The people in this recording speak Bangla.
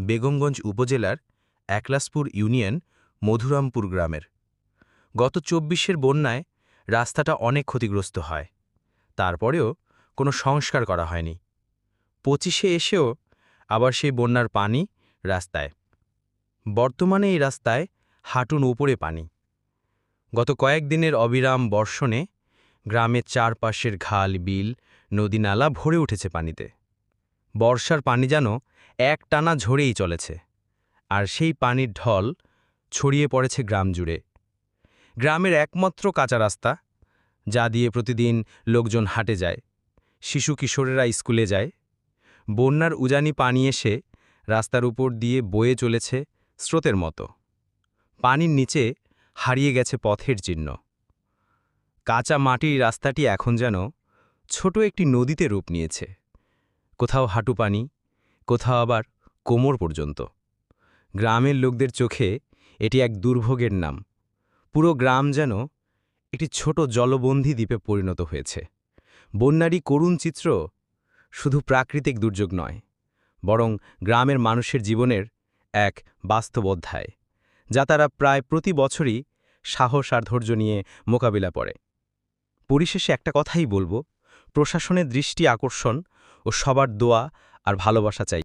বেগমগঞ্জ উপজেলার একলাসপুর ইউনিয়ন মধুরামপুর গ্রামের। গত চব্বিশের বন্যায় রাস্তাটা অনেক ক্ষতিগ্রস্ত হয়। তারপরেও কোনো সংস্কার করা হয়নি। পঁচিশে এসেও আবার সেই বন্যার পানি রাস্তায়। বর্তমানে এই রাস্তায় হাঁটুন উপরে পানি। গত কয়েকদিনের অবিরাম বর্ষণে গ্রামের চারপাশের ঘাল বিল নদীনালা ভরে উঠেছে পানিতে। বর্ষার পানি যেন এক টানা ঝরেই চলেছে, আর সেই পানির ঢল ছড়িয়ে পড়েছে গ্রাম জুড়ে। গ্রামের একমাত্র কাঁচা রাস্তা, যা দিয়ে প্রতিদিন লোকজন হাঁটে যায়, শিশু কিশোরেরা স্কুলে যায়। বন্যার উজানি পানি এসে রাস্তার উপর দিয়ে বয়ে চলেছে স্রোতের মতো। পানির নিচে হারিয়ে গেছে পথের চিহ্ন। কাঁচা মাটির রাস্তাটি এখন যেন ছোট একটি নদীতে রূপ নিয়েছে। কোথাও হাঁটু পানি, কোথাও আবার কোমর পর্যন্ত। গ্রামের লোকদের চোখে এটি এক দুর্ভোগের নাম। পুরো গ্রাম যেন একটি ছোট জলবন্ধী দ্বীপে পরিণত হয়েছে। বন্যারই করুণ চিত্র শুধু প্রাকৃতিক দুর্যোগ নয়, বরং গ্রামের মানুষের জীবনের এক বাস্তব অধ্যায়, যা তারা প্রায় প্রতি বছরই সাহস আর ধৈর্য নিয়ে মোকাবিলা করে। পরিশেষে একটা কথাই বলব, প্রশাসনের দৃষ্টি আকর্ষণ ও সবার দোয়া আর ভালোবাসা চাই।